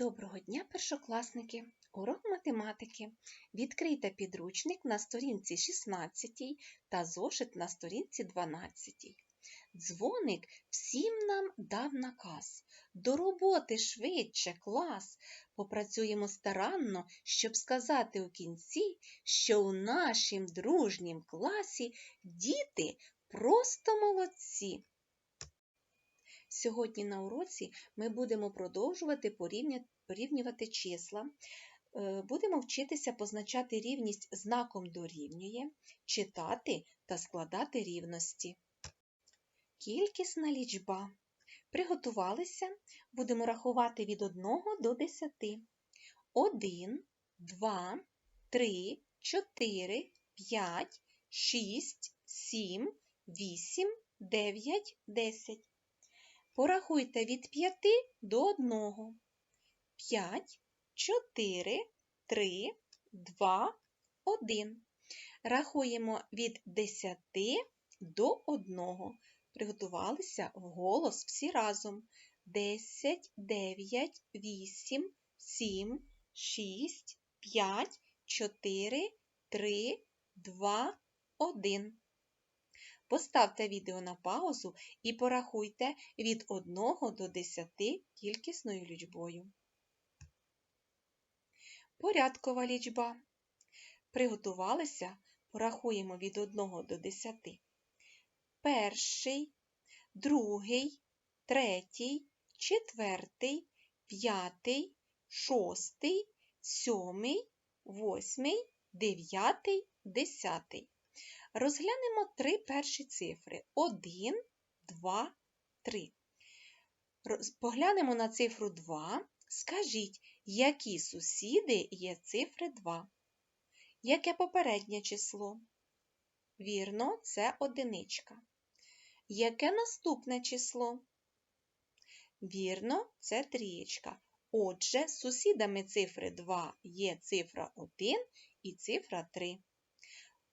Доброго дня, першокласники! Урок математики. Відкрийте підручник на сторінці 16 та зошит на сторінці 12. Дзвоник всім нам дав наказ. До роботи швидше, клас. Попрацюємо старанно, щоб сказати у кінці, що у нашім дружнім класі діти просто молодці. Сьогодні на уроці ми будемо продовжувати порівнювати числа. Е, будемо вчитися позначати рівність знаком дорівнює, читати та складати рівності. Кількісна лічба. Приготувалися, будемо рахувати від 1 до 10. 1, 2, 3, 4, 5, 6, 7, 8, 9, 10. Порахуйте від 5 до 1. 5, 4, 3, 2, 1. Рахуємо від 10 до 1. Приготувалися вголос всі разом. 10, 9, 8, 7, 6, 5, 4, 3, 2, 1. Поставте відео на паузу і порахуйте від 1 до 10 кількісною лічбою. Порядкова лічба. Приготувалися, порахуємо від 1 до 10. Перший, другий, третій, четвертий, п'ятий, шостий, сьомий, восьмий, дев'ятий, десятий. Розглянемо три перші цифри 1, 2, 3. Поглянемо на цифру 2. Скажіть, які сусіди є цифри 2? Яке попереднє число? Вірно, це одиничка. Яке наступне число? Вірно, це трієчка. Отже, сусідами цифри 2 є цифра 1 і цифра 3.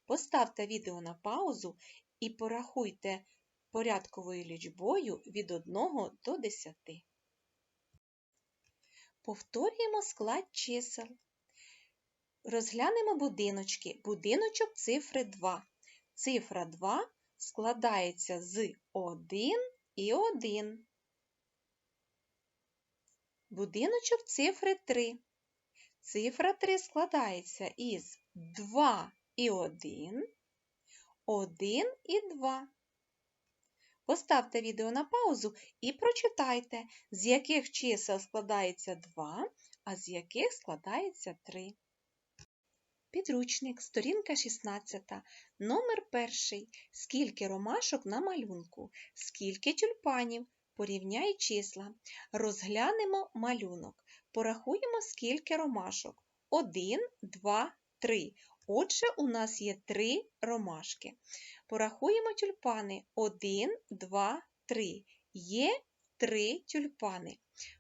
Поставте відео на паузу і порахуйте порядковою лічбою від 1 до 10. Повторюємо склад чисел. Розглянемо будиночки. Будиночок цифри 2. Цифра 2 складається з 1 і 1. Будиночок цифри 3. Цифра 3 складається із 2 і 1, 1 і 2. Поставте відео на паузу і прочитайте, з яких чисел складається 2, а з яких складається 3. Підручник, сторінка 16, номер 1. Скільки ромашок на малюнку, скільки тюльпанів. Порівняй числа. Розглянемо малюнок. Порахуємо, скільки ромашок. 1, 2, 3. Отже, у нас є три ромашки. Порахуємо тюльпани. Один, два, три. Є три тюльпани.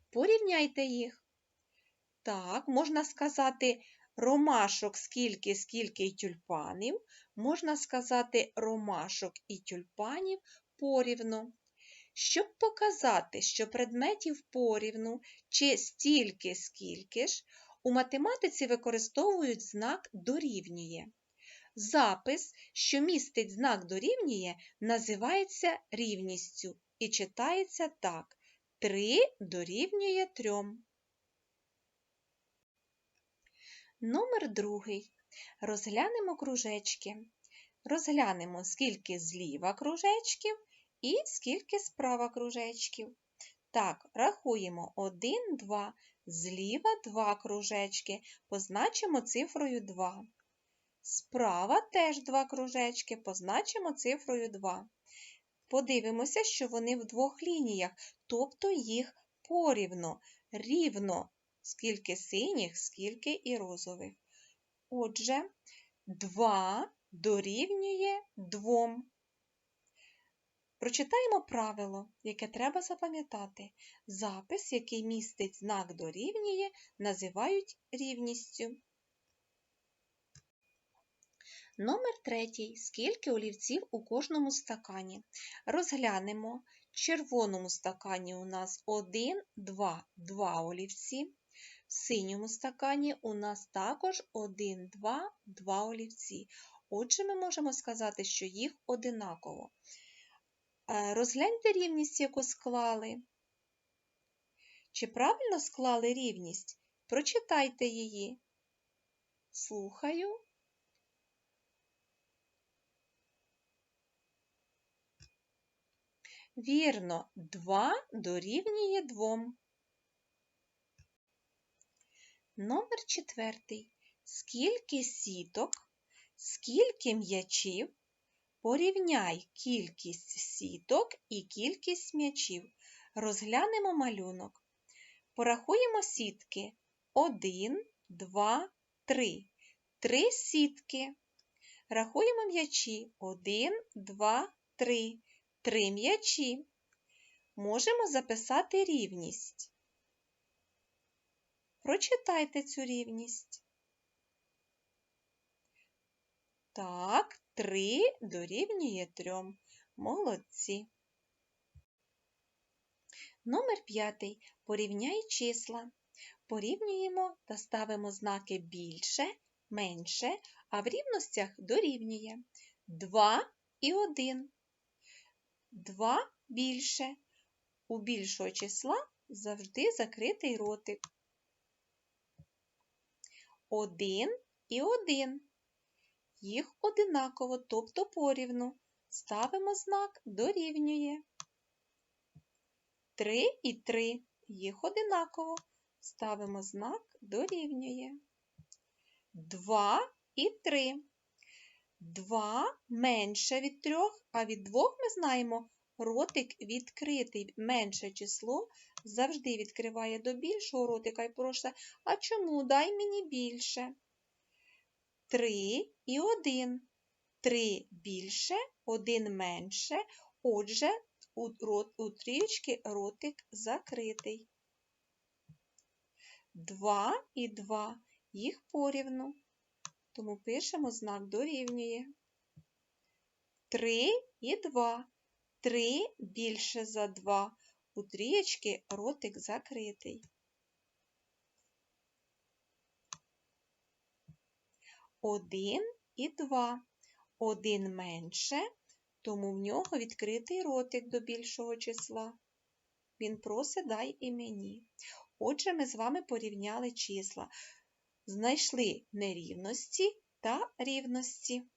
Порівняйте їх. Так, можна сказати ромашок скільки, скільки й тюльпанів. Можна сказати ромашок і тюльпанів порівну. Щоб показати, що предметів порівну чи стільки, скільки ж, у математиці використовують знак дорівнює. Запис, що містить знак дорівнює, називається рівністю і читається так: 3 дорівнює 3. Номер другий. Розглянемо кружечки. Розглянемо, скільки зліва кружечків і скільки справа кружечків. Так, рахуємо 1, 2. Зліва два кружечки, позначимо цифрою 2. Справа теж два кружечки, позначимо цифрою 2. Подивимося, що вони в двох лініях, тобто їх порівно, рівно, скільки синіх, скільки і розових. Отже, 2 дорівнює 2. Прочитаємо правило, яке треба запам'ятати. Запис, який містить знак дорівнює, називають рівністю. Номер третій. Скільки олівців у кожному стакані? Розглянемо. В червоному стакані у нас 1, 2, 2 олівці. В синьому стакані у нас також 1, 2, 2 олівці. Отже, ми можемо сказати, що їх одинаково. Е, Розгляньте рівність, яку склали. Чи правильно склали рівність? Прочитайте її. Слухаю. Вірно, 2 дорівнює 2. Номер четвертий. Скільки сіток, скільки м'ячів? Порівняй кількість сіток і кількість м'ячів. Розглянемо малюнок. Порахуємо сітки. 1, 2, 3. Три сітки. Рахуємо м'ячі. 1, 2, 3. Три м'ячі. Можемо записати рівність. Прочитайте цю рівність. Так, 3 дорівнює 3. Молодці. Номер 5. Порівняй числа. Порівнюємо та ставимо знаки більше, менше, а в рівностях дорівнює 2 і 1. 2 більше. У більшого числа завжди закритий ротик. 1 і 1. Їх одинаково, тобто порівну. Ставимо знак дорівнює. 3 і 3. Їх одинаково. Ставимо знак дорівнює. 2 і 3. 2 менше від 3, а від 2 ми знаємо, ротик відкритий. Менше число завжди відкриває до більшого ротика і прошу, а чому дай мені більше? 3 і 1. 3 більше, 1 менше. Отже, у, у трієчки ротик закритий. 2 і 2. Їх порівну. Тому пишемо знак дорівнює. 3 і 2. 3 більше за 2. У трієчки ротик закритий. 1 і 2. 1 менше, тому в нього відкритий ротик до більшого числа. Він просить дай і мені. Отже, ми з вами порівняли числа. Знайшли нерівності та рівності.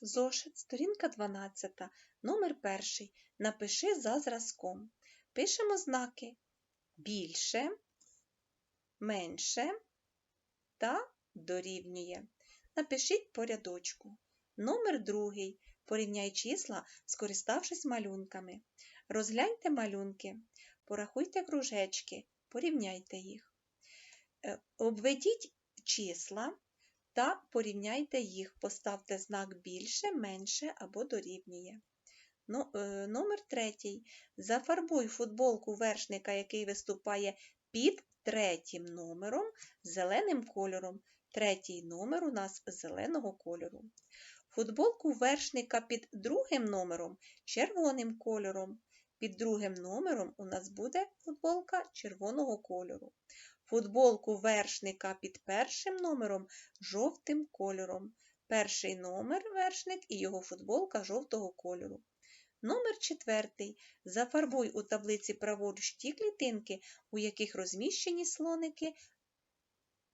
Зошит, сторінка 12, номер 1. Напиши за зразком. Пишемо знаки більше, менше та дорівнює. Напишіть по рядочку. Номер 2. Порівняй числа, скориставшись малюнками. Розгляньте малюнки, порахуйте кружечки, порівняйте їх. Е, Обведіть числа та порівняйте їх, поставте знак більше, менше або дорівнює. Ну, е, Номер третій. Зафарбуй футболку вершника, який виступає під третім номером зеленим кольором. Третій номер у нас зеленого кольору. Футболку вершника під другим номером червоним кольором. Під другим номером у нас буде футболка червоного кольору. Футболку вершника під першим номером жовтим кольором. Перший номер вершник і його футболка жовтого кольору. Номер четвертий. Зафарбуй у таблиці праворуч ті клітинки, у яких розміщені слоники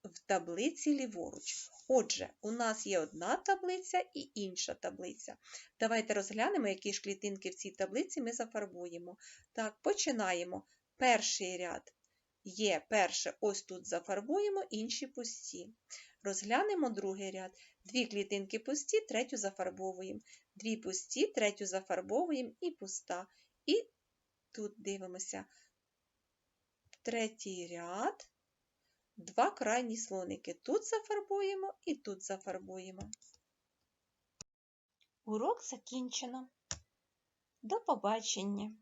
в таблиці ліворуч. Отже, у нас є одна таблиця і інша таблиця. Давайте розглянемо, які ж клітинки в цій таблиці ми зафарбуємо. Так, починаємо. Перший ряд є перше, ось тут зафарбуємо, інші пусті. Розглянемо другий ряд. Дві клітинки пусті, третю зафарбовуємо. Дві пусті, третю зафарбовуємо і пуста. І тут дивимося. Третій ряд, два крайні слоники. Тут зафарбуємо і тут зафарбуємо. Урок закінчено. До побачення!